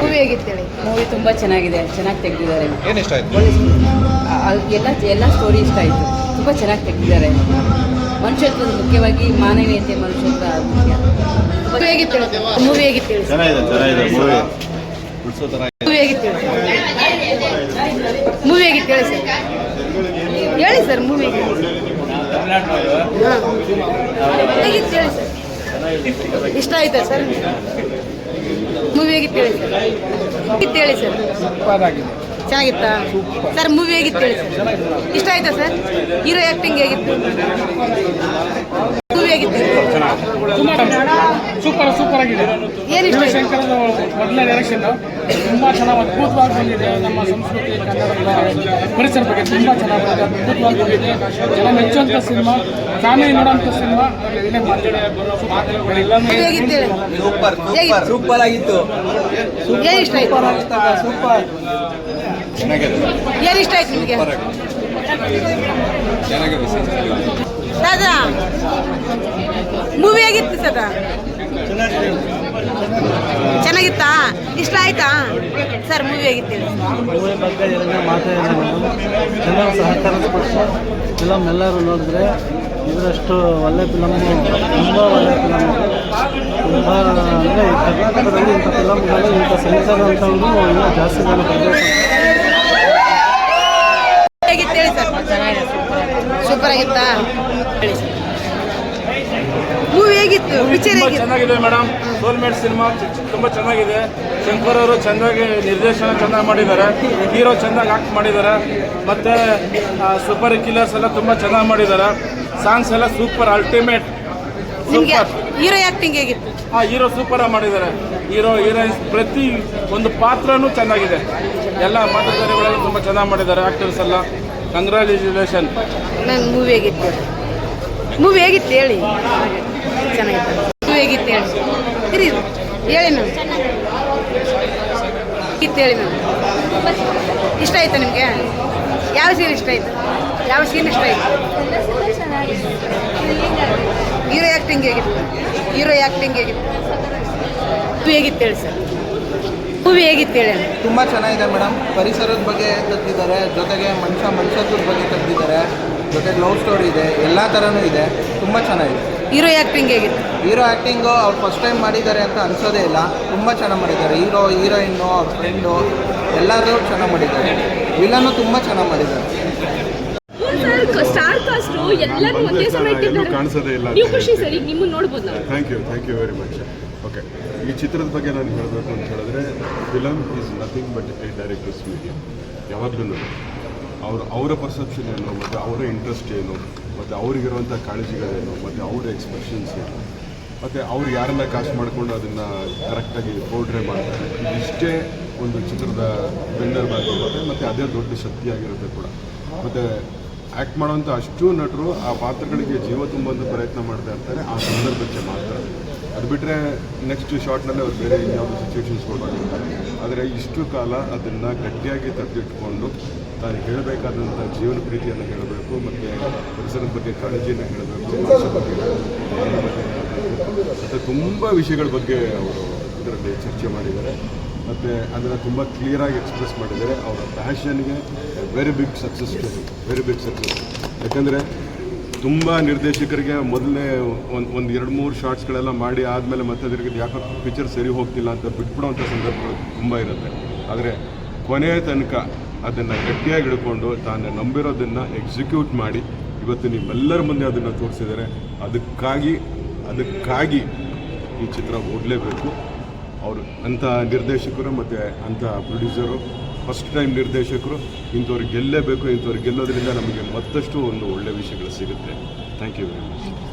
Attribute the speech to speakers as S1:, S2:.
S1: Movie ಹೇಗಿತ್ತೇಳಿ?
S2: Movie ತುಂಬ ಚೆನ್ನಾಗಿದೆ ಚೆನ್ನಾಗಿ ತೆಗೆದಿದ್ದಾರೆ.
S3: ಏನು ಇಷ್ಟ ಆಯ್ತು?
S2: ಎಲ್ಲ ಎಲ್ಲ ಸ್ಟೋರಿ ಇಷ್ಟ ಆಯಿತು. ತುಂಬ ಚೆನ್ನಾಗಿ ತೆಗೆದಿದ್ದಾರೆ. ಮನುಷ್ಯತ್ವ ಮುಖ್ಯವಾಗಿ ಮಾನವೀಯತೆ ಮನುಷ್ಯತ್ವ ಮುಖ್ಯ.
S1: ಮೂವಿ ಹೇಗಿತ್ತು ಮೂವಿ
S4: ಚೆನ್ನಾಗಿದೆ. ಮೂವಿ
S3: ಥರ
S1: ಮೂವಿ ಹೇಗಿತ್ತೇಳಿ? Movie sir? ಹೇಳಿ ಸರ್ ಮೂವಿ ಹೇಗಿತ್ತು? ಹೇಳಿ ಸರ್? ಇಷ್ಟ ಆಯ್ತಾ ಸರ್? ಮೂವಿ ಹೇಗಿತ್ತು ಹೇಳಿ ಸರ್ ಹೇಗಿತ್ತು ಹೇಳಿ ಸರ್ ಚೆನ್ನಾಗಿತ್ತಾ? ಸರ್ ಮೂವಿ ಹೇಗಿತ್ತು ಹೇಳಿ ಸರ್? ಇಷ್ಟ ಆಯ್ತಾ ಸರ್? ಹೀರೋ ಆ್ಯಕ್ಟಿಂಗ್ ಹೇಗಿತ್ತು?
S5: ಸೂಪರ್ ಸೂಪರ್ ಆಗಿದೆ. ಶಂಕರ ಮೊದಲನೇ ಡೈರೆಕ್ಷನ್ ತುಂಬಾ ಚೆನ್ನಾಗಿ ಅದ್ಭುತವಾಗಿ ಬಂದಿದೆ ನಮ್ಮ ಸಂಸ್ಕೃತಿ ಕನ್ನಡ ಪರಿಸರ ಬಗ್ಗೆ ತುಂಬಾ ಚೆನ್ನಾಗಿ ಬಂದಿದೆ ಅದ್ಭುತವಾಗಿ ಬಂದಿದೆ. ಜನ ಮೆಚ್ಚುವಂಥ ಸಿನಿಮಾ ಫ್ಯಾಮಿಲಿ ನೋಡುವಂತ ಸಿನಿಮಾ
S3: ಸೂಪರ್ ಆಗಿತ್ತು.
S1: ಸೂಪರ್ ಇಷ್ಟ ಆಯ್ತು
S3: ಚೆನ್ನಾಗಿದೆ
S1: ಏನು ಇಷ್ಟ ಆಯ್ತು ನಿಮಗೆ?
S3: ಚೆನ್ನಾಗಿದೆ
S1: ದಾದಾ ಮೂವಿ ಆಗಿತ್ತು ಸದಾ? ಚೆನ್ನಾಗಿತ್ತಾ? ಇಷ್ಟ ಆಯ್ತಾ? ಸರ್ ಮೂವಿ
S6: ಆಗಿತ್ತು ಜನರು ಸಹಕಾರ ಫಿಲಮ್ ಎಲ್ಲರೂ ನೋಡಿದ್ರೆ ಇದರಷ್ಟು ಒಳ್ಳೆ ಫಿಲಂ ತುಂಬ ಒಳ್ಳೆ ಫಿಲಮ್ ತುಂಬ ಅಂದರೆ ಕರ್ನಾಟಕದಲ್ಲಿ ಇಂಥ ಫಿಲಮ್ಗಳು ಇಂಥ ಇನ್ನೂ ಜಾಸ್ತಿ ಜನ ಬರಬೇಕು.
S1: ಹೇಗಿತ್ತು ಹೇಳಿ ಸರ್? ಸೂಪರ್ ಆಗಿತ್ತಾ? ಮೂವಿ ಹೇಗಿತ್ತು? ಪಿಕ್ಚರ್
S5: ತುಂಬ
S1: ಹೇಗಿತ್ತು?
S5: ಚೆನ್ನಾಗಿದೆ ಮೇಡಮ್ ಸೋಲ್ಮೇಟ್ ಸಿನಿಮಾ ತುಂಬಾ ಚೆನ್ನಾಗಿದೆ. ಶಂಕರ್ ಅವರು ಚೆನ್ನಾಗಿ ನಿರ್ದೇಶನ ಚೆನ್ನಾಗಿ ಮಾಡಿದ್ದಾರೆ. ಹೀರೋ ಚೆನ್ನಾಗಿ ಆಕ್ಟ್ ಮಾಡಿದ್ದಾರೆ. ಮತ್ತೆ ಸೂಪರ್ ಕಿಲ್ಲರ್ಸ್ ಎಲ್ಲ ತುಂಬಾ ಚೆನ್ನಾಗಿ ಮಾಡಿದ್ದಾರೆ. ಸಾಂಗ್ಸ್ ಎಲ್ಲ ಸೂಪರ್ ಅಲ್ಟಿಮೇಟ್
S1: ನಿಮಗೆ
S5: ಸೂಪರ್
S1: ಹೀರೋ ಆ್ಯಕ್ಟಿಂಗ್ ಹೇಗಿತ್ತು?
S5: ಆ ಹೀರೋ ಸೂಪರ್ ಆಗಿ ಮಾಡಿದ್ದಾರೆ ಹೀರೋ ಹೀರೋಯಿನ್ ಪ್ರತಿ ಒಂದು ಪಾತ್ರನೂ ಚೆನ್ನಾಗಿದೆ. ಎಲ್ಲ ಪಾತ್ರಧಾರಿಗಳೆಲ್ಲ ತುಂಬ ಚೆನ್ನಾಗಿ ಮಾಡಿದ್ದಾರೆ ಆಕ್ಟರ್ಸ್ ಎಲ್ಲ. ಕಂಗ್ರ್ಯಾಚುಲೇಷನ್
S1: ನಂಗೆ ಮೂವಿ ಹೇಗಿತ್ತು? ಮೂವಿ ಹೇಗಿತ್ತು ಹೇಳಿ? ಚೆನ್ನಾಗಿತ್ತು. ಮೂವಿ ಹೇಗಿತ್ತು ಹೇಳಿ? ಇರಿ ಹೇಳಿ ನಾನು ಹೇಗಿತ್ತು ಹೇಳಿ ನಾನು ಇಷ್ಟ ಆಯ್ತು ನಿಮಗೆ? ಯಾವ ಸೀನ್ ಇಷ್ಟ ಆಯ್ತು? ಯಾವ ಸೀನ್ ಇಷ್ಟ ಆಯ್ತು? ಹೀರೋ ಆ್ಯಕ್ಟಿಂಗ್ ಹೇಗಿತ್ತು? ಹೀರೋ ಆ್ಯಕ್ಟಿಂಗ್ ಹೇಗಿತ್ತು? ಹೇಗಿತ್ತು ಹೇಳಿ ಸರ್? ಮೂವಿ ಹೇಗಿತ್ತು ಹೇಳಿ
S7: ತುಂಬ ಚೆನ್ನಾಗಿದೆ ಮೇಡಮ್. ಪರಿಸರದ ಬಗ್ಗೆ ತೆಗ್ದಿದ್ದಾರೆ ಜೊತೆಗೆ ಮನುಷ್ಯ ಮನುಷ್ಯತ್ವದ ಬಗ್ಗೆ ತೆಗ್ದಿದ್ದಾರೆ ಜೊತೆಗೆ ಲವ್ ಸ್ಟೋರಿ ಇದೆ ಎಲ್ಲ ಥರನೂ ಇದೆ. ತುಂಬ ಚೆನ್ನಾಗಿದೆ.
S1: ಹೀರೋ ಆ್ಯಕ್ಟಿಂಗ್ ಹೇಗಿತ್ತು?
S7: ಹೀರೋ ಆ್ಯಕ್ಟಿಂಗು ಅವ್ರು ಫಸ್ಟ್ ಟೈಮ್ ಮಾಡಿದ್ದಾರೆ ಅಂತ ಅನ್ಸೋದೇ ಇಲ್ಲ. ತುಂಬ ಚೆನ್ನಾಗಿ ಮಾಡಿದ್ದಾರೆ. ಹೀರೋ ಹೀರೋಯಿನ್ನು ಅವ್ರ ಫ್ರೆಂಡು ಎಲ್ಲರೂ ಚೆನ್ನಾಗಿ ಮಾಡಿದ್ದಾರೆ. ವಿಲನ್ನು ತುಂಬ ಚೆನ್ನಾಗಿ ಮಾಡಿದ್ದಾರೆ.
S8: ಎಲ್ಲರೂ ಒಂದೇ ಸಮಯ ಇಟ್ಟಿದ್ದಾರೆ
S4: ಕಾಣಿಸೋದೇ ಇಲ್ಲ
S8: ನೀವು ಖುಷಿ ಸರ್ ಈಗ ನಿಮ್ಮನ್ನ ನೋಡ್ಬೋದು ನಾವು.
S4: Thank you thank you very much okay ಈ ಚಿತ್ರದ ಬಗ್ಗೆ ನಾನು ಹೇಳಬೇಕು ಅಂತ ಹೇಳಿದ್ರೆ film is nothing but a director's media ಯಾವಾಗಲೂ ಅವ್ರ ಅವರ ಪರ್ಸೆಪ್ಷನ್ ಏನು ಮತ್ತು ಅವರ ಇಂಟ್ರೆಸ್ಟ್ ಏನು ಮತ್ತು ಅವ್ರಿಗಿರುವಂಥ ಕಾಳಜಿಗಳೇನು ಮತ್ತು ಅವರ ಎಕ್ಸ್ಪ್ರೆಷನ್ಸ್ ಏನು. ಮತ್ತು ಅವ್ರು ಯಾರೆಲ್ಲ ಕಾಸ್ಟ್ ಮಾಡಿಕೊಂಡು ಅದನ್ನು ಕರೆಕ್ಟಾಗಿ ಪೋರ್ಟ್ರೇ ಮಾಡ್ತಾರೆ ಇಷ್ಟೇ ಒಂದು ಚಿತ್ರದ ಬೆನ್ನರ್ ಆಗಿರುತ್ತೆ ಮತ್ತು ಅದೇ ದೊಡ್ಡ ಶಕ್ತಿಯಾಗಿರುತ್ತೆ ಕೂಡ. ಮತ್ತು ಆ್ಯಕ್ಟ್ ಮಾಡೋಂಥ ಅಷ್ಟು ನಟರು ಆ ಪಾತ್ರಗಳಿಗೆ ಜೀವ ತುಂಬುವಂಥ ಪ್ರಯತ್ನ ಮಾಡ್ತಾ ಇರ್ತಾರೆ. ಆ ಸಂದರ್ಭಕ್ಕೆ ಮಾತ್ರ. ಅದು ಬಿಟ್ಟರೆ ನೆಕ್ಸ್ಟ್ ಶಾರ್ಟ್ನಲ್ಲಿ ಅವ್ರು ಬೇರೆ ಇನ್ಯಾವುದೋ ಸಿಚುವೇಶನ್ಸ್ ಕೊಡೋದಿರ್ತಾರೆ ಆದರೆ ಇಷ್ಟು ಕಾಲ ಅದನ್ನು ಗಟ್ಟಿಯಾಗಿ ತಡೆದಿಟ್ಕೊಂಡು ತಾನು ಹೇಳಬೇಕಾದಂಥ ಜೀವನ ಪ್ರೀತಿಯನ್ನು ಹೇಳಬೇಕು ಮತ್ತು ಪರಿಸರದ ಬಗ್ಗೆ ಕಾಳಜಿಯನ್ನು ಹೇಳಬೇಕು ಬಗ್ಗೆ ಹೇಳಬೇಕು. ಮತ್ತು ತುಂಬ ವಿಷಯಗಳ ಬಗ್ಗೆ ಅವರು ಇದರಲ್ಲಿ ಚರ್ಚೆ ಮಾಡಿದ್ದಾರೆ. ಮತ್ತು ಅದನ್ನು ತುಂಬ ಕ್ಲಿಯರಾಗಿ ಎಕ್ಸ್ಪ್ರೆಸ್ ಮಾಡಿದ್ದಾರೆ. ಅವರ ಪ್ಯಾಷನ್ಗೆ very big success very big success ಯಾಕಂದರೆ ತುಂಬ ನಿರ್ದೇಶಕರಿಗೆ ಮೊದಲನೇ ಒಂದು ಒಂದು ಎರಡು, ಮೂರು ಶಾರ್ಟ್ಸ್ಗಳೆಲ್ಲ ಮಾಡಿ ಆದಮೇಲೆ ಮತ್ತೆ ಅದ್ರಿಗೆ ಯಾಕೋ ಪಿಕ್ಚರ್ ಸರಿ ಹೋಗ್ತಿಲ್ಲ ಅಂತ ಬಿಟ್ಬಿಡೋವಂಥ ಸಂದರ್ಭಗಳು ತುಂಬ ಇರುತ್ತೆ. ಆದರೆ ಕೊನೆಯ ತನಕ ಅದನ್ನು ಗಟ್ಟಿಯಾಗಿ ಹಿಡ್ಕೊಂಡು ತಾನು ನಂಬಿರೋದನ್ನು ಎಕ್ಸಿಕ್ಯೂಟ್ ಮಾಡಿ ಇವತ್ತು ನೀವೆಲ್ಲರ ಮುಂದೆ ಅದನ್ನು ತೋರಿಸಿದ್ದಾರೆ. ಅದಕ್ಕಾಗಿ ಅದಕ್ಕಾಗಿ ಈ ಚಿತ್ರ ಓಡಲೇಬೇಕು. ಅವರು ಅಂಥ ನಿರ್ದೇಶಕರು ಮತ್ತು ಅಂಥ ಪ್ರೊಡ್ಯೂಸರು ಫಸ್ಟ್ ಟೈಮ್ ನಿರ್ದೇಶಕರು ಇಂಥವ್ರಿಗೆ ಗೆಲ್ಲೇಬೇಕು ಇಂಥವ್ರಿಗೆ ಗೆಲ್ಲೋದ್ರಿಂದ ನಮಗೆ ಮತ್ತಷ್ಟು ಒಂದು ಒಳ್ಳೆಯ ವಿಷಯಗಳು ಸಿಗುತ್ತೆ. Thank you very much